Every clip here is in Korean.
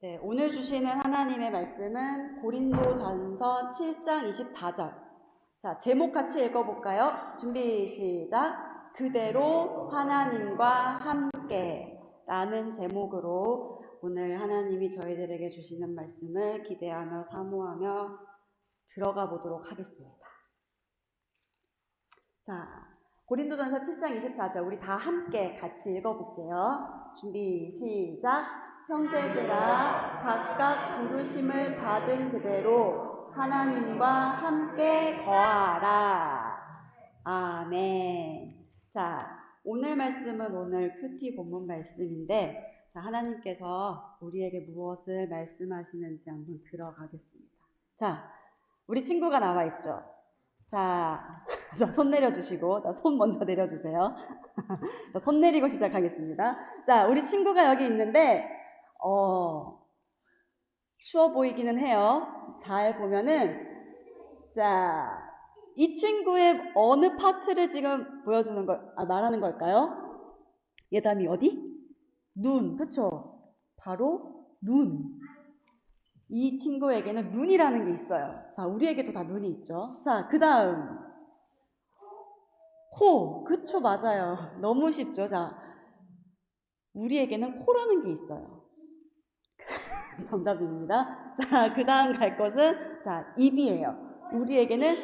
네, 오늘 주시는 하나님의 말씀은 고린도전서 7장 24절. 자, 제목 같이 읽어 볼까요? 준비 시작. 그대로 하나님과 함께 라는 제목으로 오늘 하나님이 저희들에게 주시는 말씀을 기대하며 사모하며 들어가 보도록 하겠습니다. 자, 고린도전서 7장 24절 우리 다 함께 같이 읽어 볼게요. 준비 시작. 형제들아 각각 부르심을 받은 그대로 하나님과 함께 거하라. 아멘. 자, 오늘 말씀은 오늘 큐티 본문 말씀인데 자, 하나님께서 우리에게 무엇을 말씀하시는지 한번 들어가겠습니다. 자, 우리 친구가 나와 있죠. 자, 자, 손 내려주시고, 자, 손 먼저 내려주세요. 자, 손 내리고 시작하겠습니다. 자, 우리 친구가 여기 있는데, 어, 추워 보이기는 해요. 잘 보면은, 자, 이 친구의 어느 파트를 지금 보여주는 걸, 아, 말하는 걸까요? 예담이 어디? 눈, 그쵸? 바로 눈. 이 친구에게는 눈이라는 게 있어요. 자, 우리에게도 다 눈이 있죠. 자, 그 다음. 코. 그쵸, 맞아요. 너무 쉽죠. 자, 우리에게는 코라는 게 있어요. 정답입니다. 자, 그 다음 갈 것은, 자, 입이에요. 우리에게는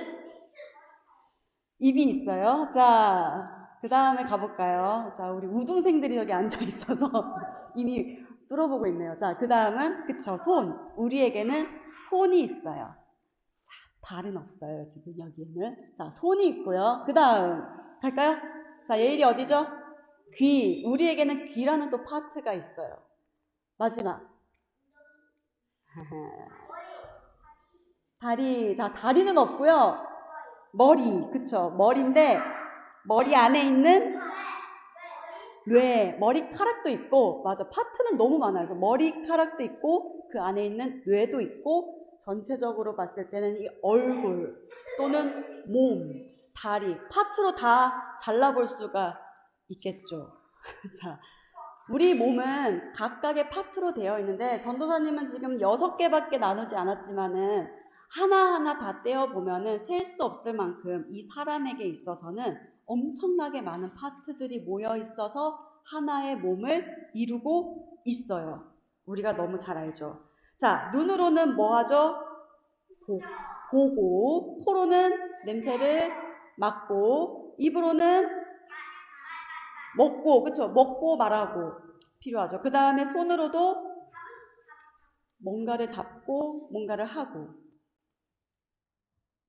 입이 있어요. 자, 그 다음에 가볼까요? 자, 우리 우등생들이 여기 앉아 있어서 이미 뚫어보고 있네요. 자, 그 다음은, 그쵸, 손. 우리에게는 손이 있어요. 자, 발은 없어요, 지금 여기에는. 자, 손이 있고요. 그 다음, 갈까요? 자, 예일이 어디죠? 귀. 우리에게는 귀라는 또 파트가 있어요. 마지막. 다리. 자, 다리는 없고요. 머리. 그쵸. 머리인데, 머리 안에 있는 뇌, 머리카락도 있고, 맞아. 파트는 너무 많아요. 그래서 머리카락도 있고, 그 안에 있는 뇌도 있고, 전체적으로 봤을 때는 이 얼굴 또는 몸, 다리, 파트로 다 잘라볼 수가 있겠죠. 자, 우리 몸은 각각의 파트로 되어 있는데 전도사님은 지금 여섯 개밖에 나누지 않았지만은 하나하나 다 떼어 보면은 셀 수 없을 만큼 이 사람에게 있어서는 엄청나게 많은 파트들이 모여 있어서 하나의 몸을 이루고 있어요. 우리가 너무 잘 알죠. 자, 눈으로는 뭐 하죠? 보, 보고, 코로는 냄새를 맡고, 입으로는 먹고, 그쵸? 먹고 말하고 필요하죠. 그 다음에 손으로도 뭔가를 잡고 뭔가를 하고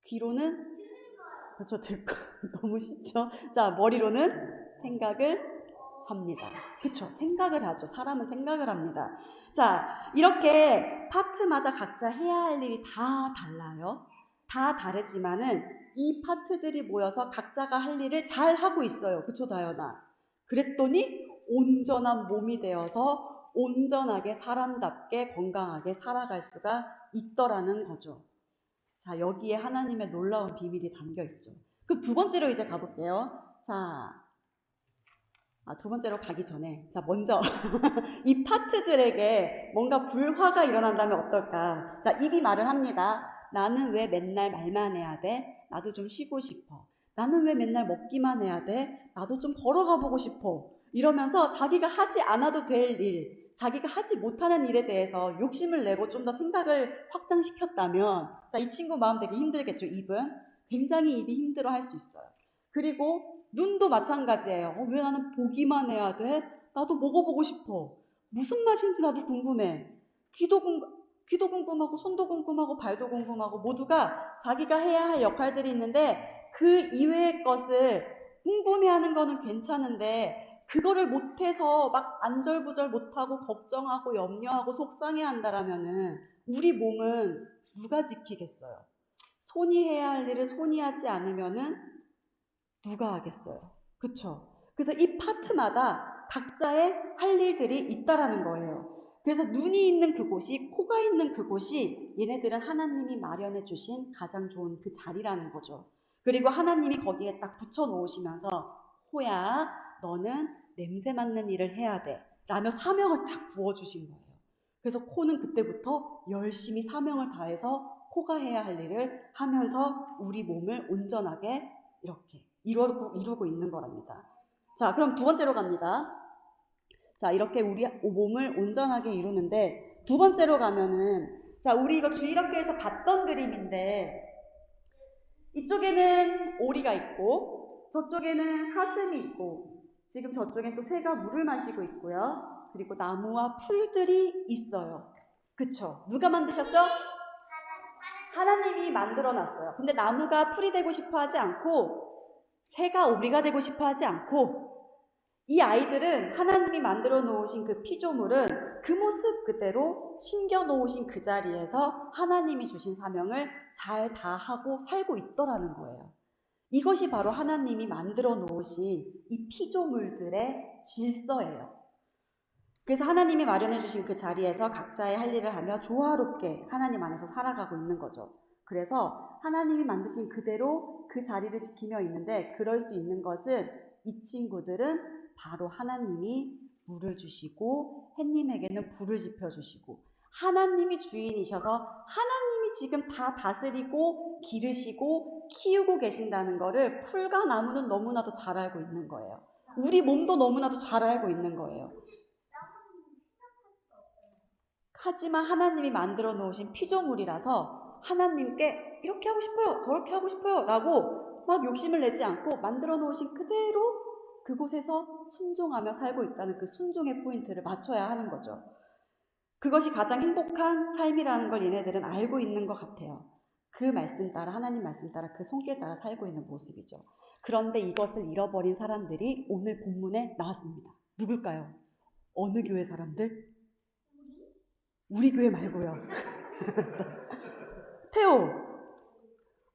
귀로는 그렇죠. 듣고 너무 쉽죠. 자 머리로는 생각을 합니다. 그렇죠. 생각을 하죠. 사람은 생각을 합니다. 자 이렇게 파트마다 각자 해야 할 일이 다 달라요. 다 다르지만은 이 파트들이 모여서 각자가 할 일을 잘 하고 있어요. 그쵸 다연아? 그랬더니 온전한 몸이 되어서 온전하게 사람답게 건강하게 살아갈 수가 있더라는 거죠. 자, 여기에 하나님의 놀라운 비밀이 담겨 있죠. 그 두 번째로 이제 가볼게요. 자, 아, 두 번째로 가기 전에, 자, 먼저, 이 파트들에게 뭔가 불화가 일어난다면 어떨까? 자, 입이 말을 합니다. 나는 왜 맨날 말만 해야 돼? 나도 좀 쉬고 싶어. 나는 왜 맨날 먹기만 해야 돼? 나도 좀 걸어가 보고 싶어. 이러면서 자기가 하지 않아도 될 일, 자기가 하지 못하는 일에 대해서 욕심을 내고 좀 더 생각을 확장시켰다면, 자, 이 친구 마음 되게 힘들겠죠, 입은. 굉장히 입이 힘들어 할 수 있어요. 그리고 눈도 마찬가지예요. 어, 왜 나는 보기만 해야 돼? 나도 먹어보고 싶어. 무슨 맛인지 나도 궁금해. 귀도 궁금, 귀도 궁금하고, 손도 궁금하고, 발도 궁금하고, 모두가 자기가 해야 할 역할들이 있는데, 그 이외의 것을 궁금해하는 거는 괜찮은데 그거를 못해서 막 안절부절 못하고 걱정하고 염려하고 속상해 한다라면은 우리 몸은 누가 지키겠어요? 손이 해야 할 일을 손이 하지 않으면은 누가 하겠어요? 그쵸? 그래서 이 파트마다 각자의 할 일들이 있다라는 거예요. 그래서 눈이 있는 그곳이, 코가 있는 그곳이 얘네들은 하나님이 마련해 주신 가장 좋은 그 자리라는 거죠. 그리고 하나님이 거기에 딱 붙여 놓으시면서 호야 너는 냄새 맡는 일을 해야 돼 라며 사명을 딱 부어주신 거예요. 그래서 코는 그때부터 열심히 사명을 다해서 코가 해야 할 일을 하면서 우리 몸을 온전하게 이렇게 이루고, 이루고 있는 거랍니다. 자, 그럼 두 번째로 갑니다. 자, 이렇게 우리 몸을 온전하게 이루는데 두 번째로 가면은 자, 우리 이거 주일학교에서 봤던 그림인데 이쪽에는 오리가 있고 저쪽에는 사슴이 있고 지금 저쪽엔 또 새가 물을 마시고 있고요. 그리고 나무와 풀들이 있어요. 그쵸? 누가 만드셨죠? 하나님이 만들어 놨어요. 근데 나무가 풀이 되고 싶어 하지 않고 새가 오리가 되고 싶어 하지 않고 이 아이들은 하나님이 만들어 놓으신 그 피조물은 그 모습 그대로 숨겨 놓으신 그 자리에서 하나님이 주신 사명을 잘 다하고 살고 있더라는 거예요. 이것이 바로 하나님이 만들어 놓으신 이 피조물들의 질서예요. 그래서 하나님이 마련해 주신 그 자리에서 각자의 할 일을 하며 조화롭게 하나님 안에서 살아가고 있는 거죠. 그래서 하나님이 만드신 그대로 그 자리를 지키며 있는데 그럴 수 있는 것은 이 친구들은 바로 하나님이 물을 주시고 햇님에게는 불을 지펴 주시고 하나님이 주인이셔서 하나님이 지금 다 다스리고 기르시고 키우고 계신다는 거를 풀과 나무는 너무나도 잘 알고 있는 거예요. 우리 몸도 너무나도 잘 알고 있는 거예요. 하지만 하나님이 만들어 놓으신 피조물이라서 하나님께 이렇게 하고 싶어요. 저렇게 하고 싶어요. 라고 막 욕심을 내지 않고 만들어 놓으신 그대로 그곳에서 순종하며 살고 있다는 그 순종의 포인트를 맞춰야 하는 거죠. 그것이 가장 행복한 삶이라는 걸 얘네들은 알고 있는 것 같아요. 그 말씀 따라, 하나님 말씀 따라, 그 손길 따라 살고 있는 모습이죠. 그런데 이것을 잃어버린 사람들이 오늘 본문에 나왔습니다. 누굴까요? 어느 교회 사람들? 우리 교회 말고요. 태호.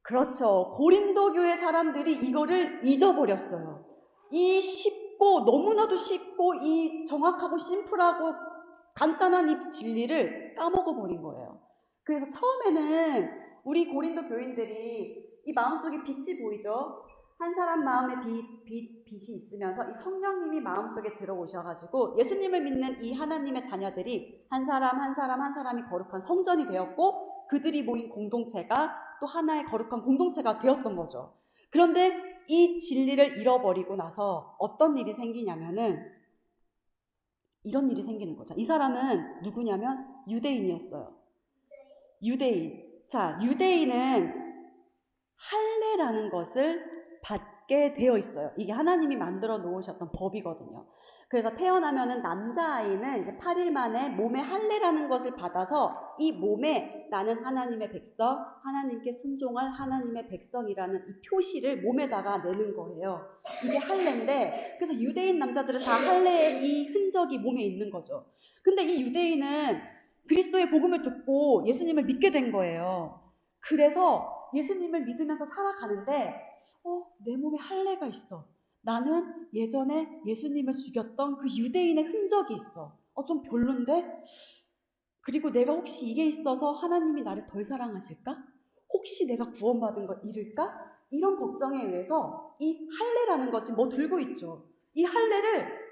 그렇죠. 고린도 교회 사람들이 이거를 잊어버렸어요. 이 쉽고 너무나도 쉽고 이 정확하고 심플하고 간단한 이 진리를 까먹어 버린 거예요. 그래서 처음에는 우리 고린도 교인들이 이 마음속에 빛이 보이죠. 한 사람 마음에 빛, 빛, 빛이 있으면서 이 성령님이 마음속에 들어오셔가지고 예수님을 믿는 이 하나님의 자녀들이 한 사람 한 사람 한 사람이 거룩한 성전이 되었고 그들이 모인 공동체가 또 하나의 거룩한 공동체가 되었던 거죠. 그런데 이 진리를 잃어버리고 나서 어떤 일이 생기냐면은 이런 일이 생기는 거죠. 이 사람은 누구냐면 유대인이었어요. 유대인. 자, 유대인은 할례라는 것을 받게 되어 있어요. 이게 하나님이 만들어 놓으셨던 법이거든요. 그래서 태어나면은 남자아이는 이제 8일 만에 몸에 할례라는 것을 받아서 이 몸에 나는 하나님의 백성, 하나님께 순종할 하나님의 백성이라는 이 표시를 몸에다가 내는 거예요. 이게 할례인데 그래서 유대인 남자들은 다 할례의 이 흔적이 몸에 있는 거죠. 근데 이 유대인은 그리스도의 복음을 듣고 예수님을 믿게 된 거예요. 그래서 예수님을 믿으면서 살아가는데 어, 내 몸에 할례가 있어. 나는 예전에 예수님을 죽였던 그 유대인의 흔적이 있어. 어, 좀 별론데? 그리고 내가 혹시 이게 있어서 하나님이 나를 덜 사랑하실까? 혹시 내가 구원받은 걸 잃을까? 이런 걱정에 의해서 이 할례라는 것이 뭐 들고 있죠. 이 할례를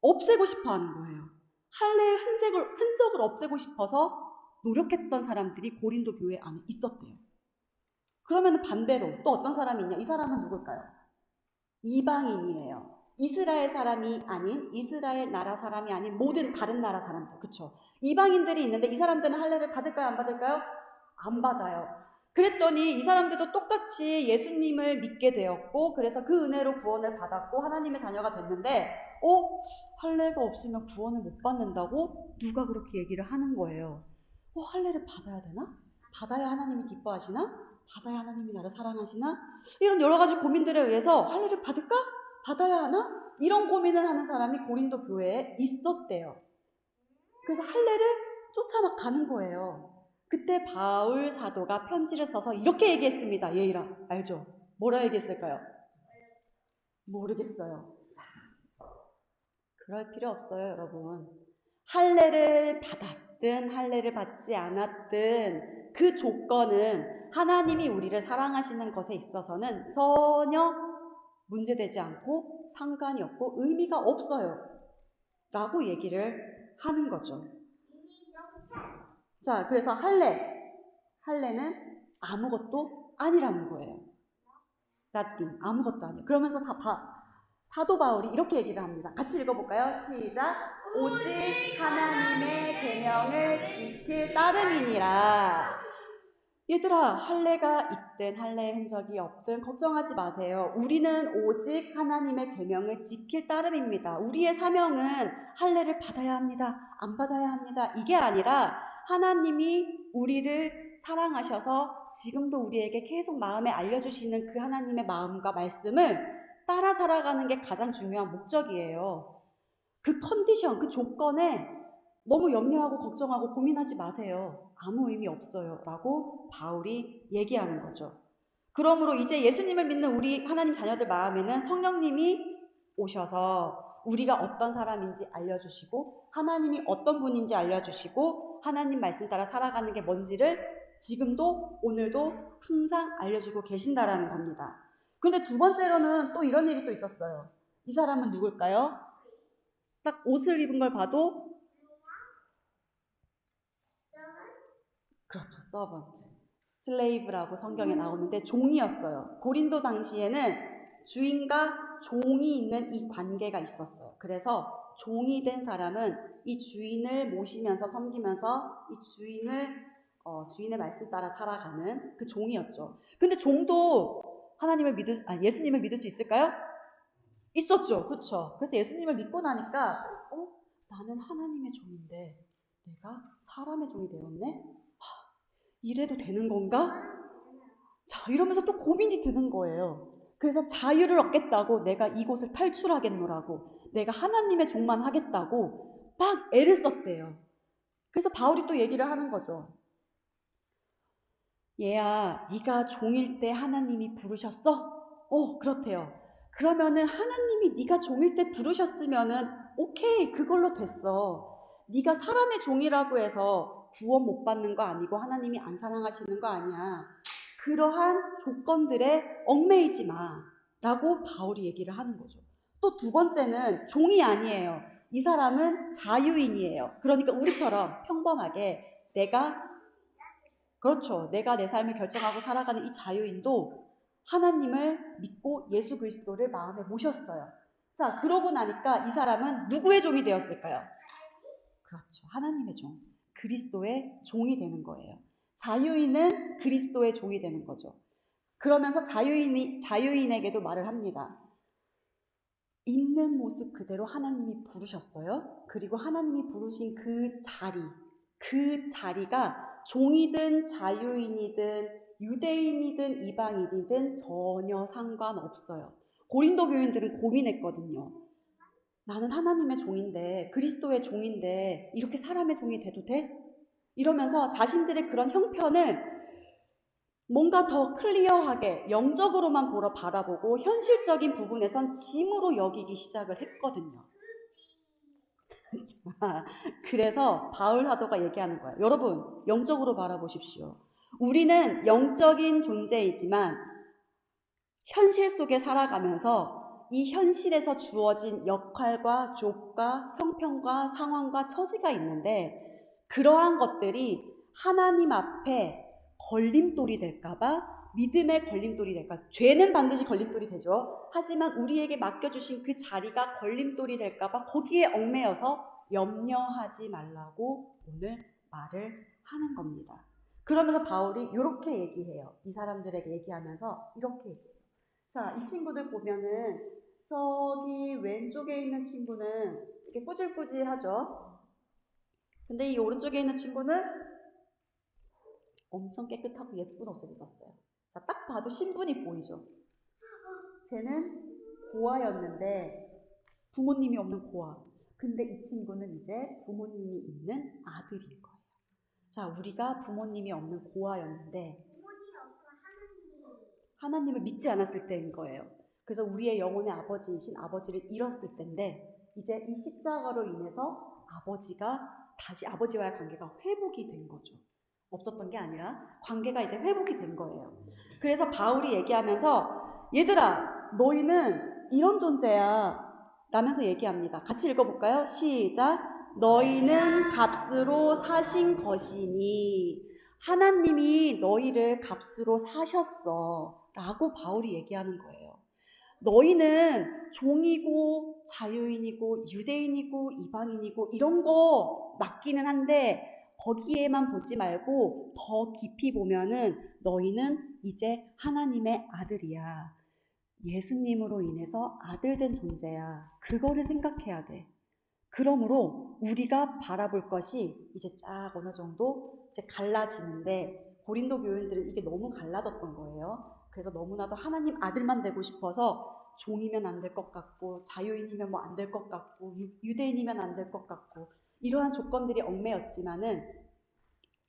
없애고 싶어 하는 거예요. 할례의 흔적을, 흔적을 없애고 싶어서 노력했던 사람들이 고린도 교회 안에 있었대요. 그러면 반대로 또 어떤 사람이 있냐? 이 사람은 누굴까요? 이방인이에요. 이스라엘 사람이 아닌 이스라엘 나라 사람이 아닌 모든 다른 나라 사람들. 그쵸? 이방인들이 있는데 이 사람들은 할례를 받을까요? 안 받을까요? 안 받아요. 그랬더니 이 사람들도 똑같이 예수님을 믿게 되었고 그래서 그 은혜로 구원을 받았고 하나님의 자녀가 됐는데 어? 할례가 없으면 구원을 못 받는다고 누가 그렇게 얘기를 하는 거예요. 어? 할례를 받아야 되나? 받아야 하나님이 기뻐하시나? 받아야 하나님이 나를 사랑하시나? 이런 여러 가지 고민들에 의해서 할례를 받을까? 받아야 하나? 이런 고민을 하는 사람이 고린도 교회에 있었대요. 그래서 할례를 쫓아 막 가는 거예요. 그때 바울 사도가 편지를 써서 이렇게 얘기했습니다. 예이라 알죠? 뭐라 얘기했을까요? 모르겠어요. 자, 그럴 필요 없어요, 여러분. 할례를 받았든 할례를 받지 않았든 그 조건은 하나님이 우리를 사랑하시는 것에 있어서는 전혀 문제되지 않고 상관이 없고 의미가 없어요. 라고 얘기를 하는 거죠. 자, 그래서 할례. 할례는 아무것도 아니라는 거예요. nothing. 아무것도 아니에요. 그러면서 사, 바, 사도 바울이 이렇게 얘기를 합니다. 같이 읽어볼까요? 시작. 오직 하나님의 계명을 지킬 따름이니라. 얘들아, 할례가 있든 할례의 흔적이 없든 걱정하지 마세요. 우리는 오직 하나님의 계명을 지킬 따름입니다. 우리의 사명은 할례를 받아야 합니다. 안 받아야 합니다. 이게 아니라 하나님이 우리를 사랑하셔서 지금도 우리에게 계속 마음에 알려주시는 그 하나님의 마음과 말씀을 따라 살아가는 게 가장 중요한 목적이에요. 그 컨디션, 그 조건에 너무 염려하고 걱정하고 고민하지 마세요. 아무 의미 없어요. 라고 바울이 얘기하는 거죠. 그러므로 이제 예수님을 믿는 우리 하나님 자녀들 마음에는 성령님이 오셔서 우리가 어떤 사람인지 알려주시고 하나님이 어떤 분인지 알려주시고 하나님 말씀 따라 살아가는 게 뭔지를 지금도 오늘도 항상 알려주고 계신다라는 겁니다. 근데 두 번째로는 또 이런 일이 또 있었어요. 이 사람은 누굴까요? 딱 옷을 입은 걸 봐도 그렇죠. 서번트. 슬레이브라고 성경에 나오는데 종이었어요. 고린도 당시에는 주인과 종이 있는 이 관계가 있었어요. 그래서 종이 된 사람은 이 주인을 모시면서 섬기면서 이 주인을 어, 주인의 말씀 따라 살아가는 그 종이었죠. 근데 종도 하나님을 믿을 아 예수님을 믿을 수 있을까요? 있었죠. 그렇죠. 그래서 예수님을 믿고 나니까 어 나는 하나님의 종인데 내가 사람의 종이 되었네. 이래도 되는 건가? 자, 이러면서 또 고민이 드는 거예요. 그래서 자유를 얻겠다고 내가 이곳을 탈출하겠노라고 내가 하나님의 종만 하겠다고 막 애를 썼대요. 그래서 바울이 또 얘기를 하는 거죠. 얘야, 네가 종일 때 하나님이 부르셨어? 어, 그렇대요. 그러면은 하나님이 네가 종일 때 부르셨으면은 오케이, 그걸로 됐어. 네가 사람의 종이라고 해서 구원 못 받는 거 아니고 하나님이 안 사랑하시는 거 아니야. 그러한 조건들에 얽매이지 마. 라고 바울이 얘기를 하는 거죠. 또 두 번째는 종이 아니에요. 이 사람은 자유인이에요. 그러니까 우리처럼 평범하게 내가 그렇죠. 내가 내 삶을 결정하고 살아가는 이 자유인도 하나님을 믿고 예수 그리스도를 마음에 모셨어요. 자, 그러고 나니까 이 사람은 누구의 종이 되었을까요? 그렇죠. 하나님의 종. 그리스도의 종이 되는 거예요. 자유인은 그리스도의 종이 되는 거죠. 그러면서 자유인이, 자유인에게도 말을 합니다. 있는 모습 그대로 하나님이 부르셨어요. 그리고 하나님이 부르신 그 자리, 그 자리가 종이든 자유인이든 유대인이든 이방인이든 전혀 상관없어요. 고린도 교인들은 고민했거든요. 나는 하나님의 종인데, 그리스도의 종인데, 이렇게 사람의 종이 돼도 돼? 이러면서 자신들의 그런 형편을 뭔가 더 클리어하게 영적으로만 보러 바라보고 현실적인 부분에선 짐으로 여기기 시작을 했거든요. 그래서 바울 사도가 얘기하는 거예요. 여러분, 영적으로 바라보십시오. 우리는 영적인 존재이지만 현실 속에 살아가면서 이 현실에서 주어진 역할과 족과 형편과 상황과 처지가 있는데 그러한 것들이 하나님 앞에 걸림돌이 될까봐 믿음의 걸림돌이 될까? 죄는 반드시 걸림돌이 되죠. 하지만 우리에게 맡겨주신 그 자리가 걸림돌이 될까봐 거기에 얽매여서 염려하지 말라고 오늘 말을 하는 겁니다. 그러면서 바울이 이렇게 얘기해요. 이 사람들에게 얘기하면서 이렇게 얘기해요. 자, 이 친구들 보면은 저기 왼쪽에 있는 친구는 이렇게 꾸질꾸질하죠. 근데 이 오른쪽에 있는 친구는 엄청 깨끗하고 예쁜 옷을 입었어요. 자, 딱 봐도 신분이 보이죠. 쟤는 고아였는데 부모님이 없는 고아. 근데 이 친구는 이제 부모님이 있는 아들인 거예요. 자, 우리가 부모님이 없는 고아였는데 하나님을 믿지 않았을 때인 거예요. 그래서 우리의 영혼의 아버지이신 아버지를 잃었을 때인데 이제 이 십자가로 인해서 아버지가 다시 아버지와의 관계가 회복이 된 거죠. 없었던 게 아니라 관계가 이제 회복이 된 거예요. 그래서 바울이 얘기하면서 얘들아 너희는 이런 존재야 라면서 얘기합니다. 같이 읽어볼까요? 시작 너희는 값으로 사신 것이니 하나님이 너희를 값으로 사셨어 라고 바울이 얘기하는 거예요. 너희는 종이고 자유인이고 유대인이고 이방인이고 이런 거 맞기는 한데 거기에만 보지 말고 더 깊이 보면은 너희는 이제 하나님의 아들이야. 예수님으로 인해서 아들된 존재야. 그거를 생각해야 돼. 그러므로 우리가 바라볼 것이 이제 쫙 어느 정도 이제 갈라지는데 고린도 교인들은 이게 너무 갈라졌던 거예요. 그래서 너무나도 하나님 아들만 되고 싶어서 종이면 안 될 것 같고 자유인이면 뭐 안 될 것 같고 유, 대인이면 안 될 것 같고 이러한 조건들이 얽매였지만은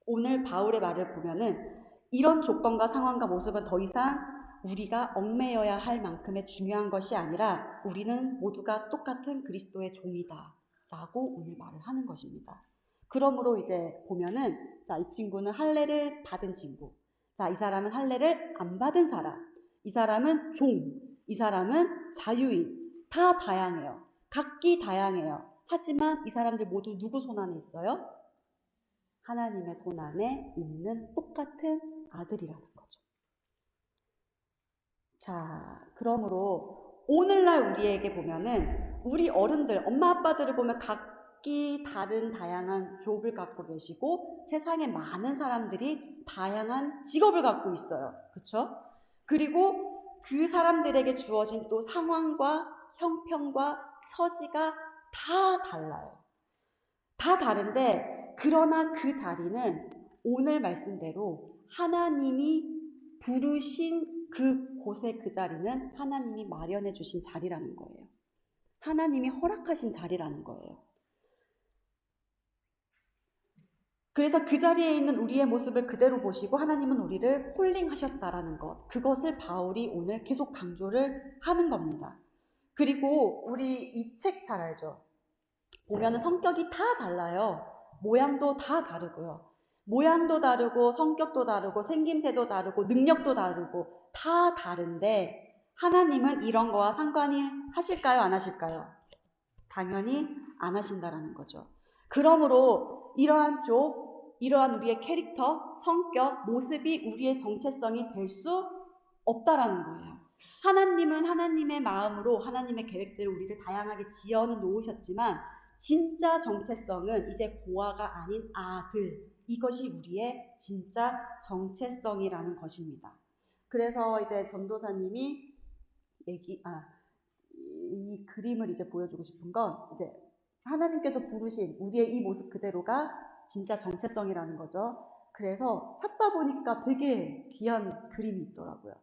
오늘 바울의 말을 보면은 이런 조건과 상황과 모습은 더 이상 우리가 얽매여야 할 만큼의 중요한 것이 아니라 우리는 모두가 똑같은 그리스도의 종이다. 라고 오늘 말을 하는 것입니다. 그러므로 이제 보면은 자, 이 친구는 할례를 받은 친구. 자, 이 사람은 할례를 안 받은 사람. 이 사람은 종. 이 사람은 자유인. 다 다양해요. 각기 다양해요. 하지만 이 사람들 모두 누구 손 안에 있어요? 하나님의 손 안에 있는 똑같은 아들이라는 거죠. 자, 그러므로 오늘날 우리에게 보면은 우리 어른들, 엄마 아빠들을 보면 각 기 다른 다양한 족을 갖고 계시고 세상에 많은 사람들이 다양한 직업을 갖고 있어요. 그렇죠? 그리고 그 사람들에게 주어진 또 상황과 형편과 처지가 다 달라요. 다 다른데 그러나 그 자리는 오늘 말씀대로 하나님이 부르신 그 곳의 그 자리는 하나님이 마련해 주신 자리라는 거예요. 하나님이 허락하신 자리라는 거예요. 그래서 그 자리에 있는 우리의 모습을 그대로 보시고 하나님은 우리를 콜링하셨다라는 것. 그것을 바울이 오늘 계속 강조를 하는 겁니다. 그리고 우리 이 책 잘 알죠? 보면은 성격이 다 달라요. 모양도 다 다르고요. 모양도 다르고 성격도 다르고 생김새도 다르고 능력도 다르고 다 다른데 하나님은 이런 거와 상관이 하실까요? 안 하실까요? 당연히 안 하신다라는 거죠. 그러므로 이러한 쪽, 이러한 우리의 캐릭터, 성격, 모습이 우리의 정체성이 될 수 없다라는 거예요. 하나님은 하나님의 마음으로 하나님의 계획대로 우리를 다양하게 지어는 놓으셨지만 진짜 정체성은 이제 고아가 아닌 아들. 이것이 우리의 진짜 정체성이라는 것입니다. 그래서 이제 전도사님이 얘기, 아, 이 그림을 이제 보여주고 싶은 건 이제 하나님께서 부르신 우리의 이 모습 그대로가 진짜 정체성이라는 거죠. 그래서 찾다 보니까 되게 귀한 그림이 있더라고요.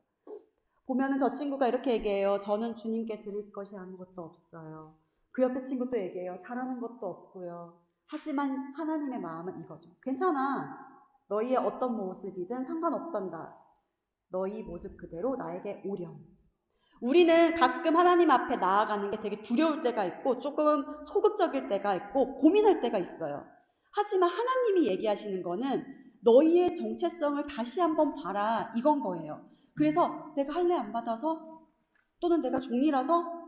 보면은 저 친구가 이렇게 얘기해요. 저는 주님께 드릴 것이 아무것도 없어요. 그 옆에 친구 도 얘기해요. 잘하는 것도 없고요. 하지만 하나님의 마음은 이거죠. 괜찮아. 너희의 어떤 모습이든 상관없단다. 너희 모습 그대로 나에게 오렴. 우리는 가끔 하나님 앞에 나아가는 게 되게 두려울 때가 있고 조금 소극적일 때가 있고 고민할 때가 있어요. 하지만 하나님이 얘기하시는 거는 너희의 정체성을 다시 한번 봐라 이건 거예요. 그래서 내가 할례 안 받아서 또는 내가 종이라서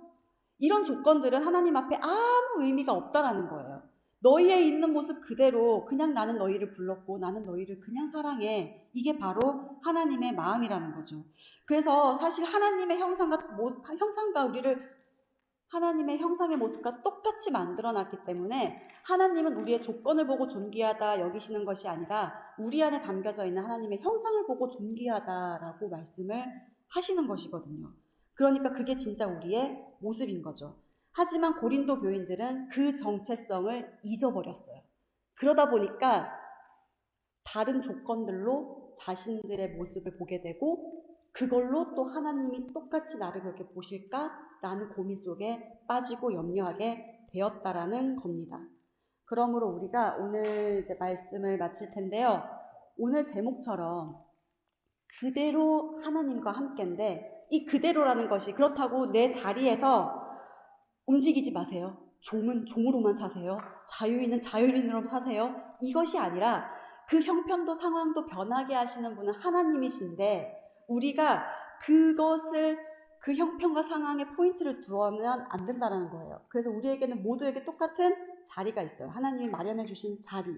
이런 조건들은 하나님 앞에 아무 의미가 없다라는 거예요. 너희의 있는 모습 그대로 그냥 나는 너희를 불렀고 나는 너희를 그냥 사랑해. 이게 바로 하나님의 마음이라는 거죠. 그래서 사실 하나님의 형상과, 형상과 우리를 하나님의 형상의 모습과 똑같이 만들어 놨기 때문에 하나님은 우리의 조건을 보고 존귀하다 여기시는 것이 아니라 우리 안에 담겨져 있는 하나님의 형상을 보고 존귀하다라고 말씀을 하시는 것이거든요. 그러니까 그게 진짜 우리의 모습인 거죠. 하지만 고린도 교인들은 그 정체성을 잊어버렸어요. 그러다 보니까 다른 조건들로 자신들의 모습을 보게 되고 그걸로 또 하나님이 똑같이 나를 그렇게 보실까라는 고민 속에 빠지고 염려하게 되었다라는 겁니다. 그러므로 우리가 오늘 이제 말씀을 마칠 텐데요. 오늘 제목처럼 그대로 하나님과 함께인데 이 그대로라는 것이 그렇다고 내 자리에서 움직이지 마세요. 종은 종으로만 사세요. 자유인은 자유인으로 사세요. 이것이 아니라 그 형편도 상황도 변하게 하시는 분은 하나님이신데 우리가 그것을 그 형편과 상황에 포인트를 두면 안 된다는 거예요. 그래서 우리에게는 모두에게 똑같은 자리가 있어요. 하나님이 마련해 주신 자리.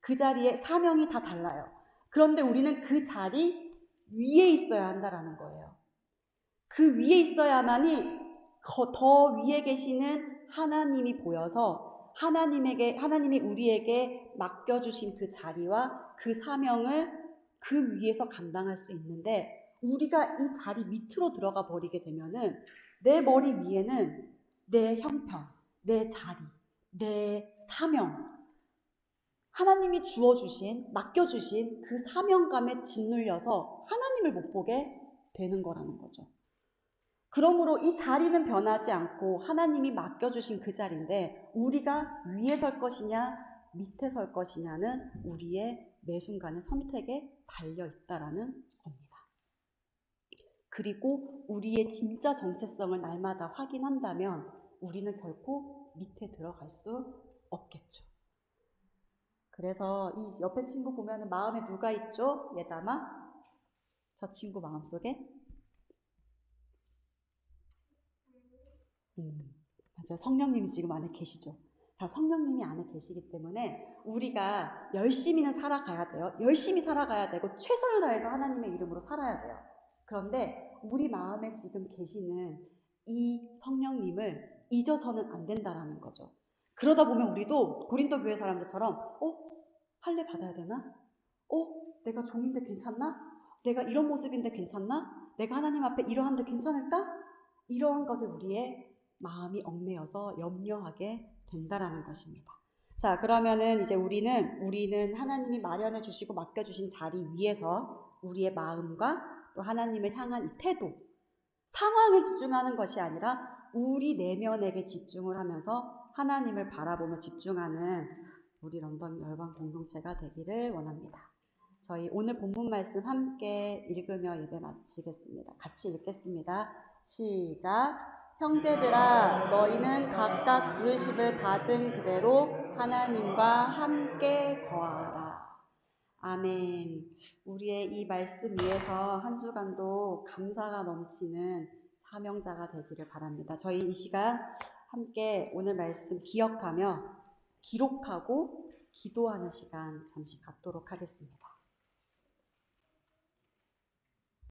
그 자리에 사명이 다 달라요. 그런데 우리는 그 자리 위에 있어야 한다라는 거예요. 그 위에 있어야만이 더- 더 위에 계시는 하나님이 보여서 하나님에게 하나님이 우리에게 맡겨 주신 그 자리와 그 사명을 그 위에서 감당할 수 있는데 우리가 이 자리 밑으로 들어가 버리게 되면은 내 머리 위에는 내 형편, 내 자리, 내 사명, 하나님이 주어주신, 맡겨주신 그 사명감에 짓눌려서 하나님을 못 보게 되는 거라는 거죠. 그러므로 이 자리는 변하지 않고 하나님이 맡겨주신 그 자리인데 우리가 위에 설 것이냐, 밑에 설 것이냐는 우리의 매 순간의 선택에 달려 있다라는 겁니다. 그리고 우리의 진짜 정체성을 날마다 확인한다면 우리는 결코 밑에 들어갈 수 없겠죠. 그래서 이 옆에 친구 보면 마음에 누가 있죠? 예담아? 저 친구 마음속에? 음, 맞아. 성령님이 지금 안에 계시죠. 다 성령님이 안에 계시기 때문에 우리가 열심히는 살아가야 돼요. 열심히 살아가야 되고 최선을 다해서 하나님의 이름으로 살아야 돼요. 그런데 우리 마음에 지금 계시는 이 성령님을 잊어서는 안 된다라는 거죠. 그러다 보면 우리도 고린도 교회 사람들처럼 어? 할례 받아야 되나? 어? 내가 종인데 괜찮나? 내가 이런 모습인데 괜찮나? 내가 하나님 앞에 이러한데 괜찮을까? 이러한 것을 우리의 마음이 얽매여서 염려하게 된다라는 것입니다. 자, 그러면은 이제 우리는 우리는 하나님이 마련해 주시고 맡겨 주신 자리 위에서 우리의 마음과 또 하나님을 향한 이 태도, 상황에 집중하는 것이 아니라 우리 내면에게 집중을 하면서 하나님을 바라보며 집중하는 우리 런던 열방 공동체가 되기를 원합니다. 저희 오늘 본문 말씀 함께 읽으며 예배 마치겠습니다. 같이 읽겠습니다. 시작. 형제들아 너희는 각각 부르심을 받은 그대로 하나님과 함께 거하라. 아멘. 우리의 이 말씀 위에서 한 주간도 감사가 넘치는 사명자가 되기를 바랍니다. 저희 이 시간 함께 오늘 말씀 기억하며 기록하고 기도하는 시간 잠시 갖도록 하겠습니다.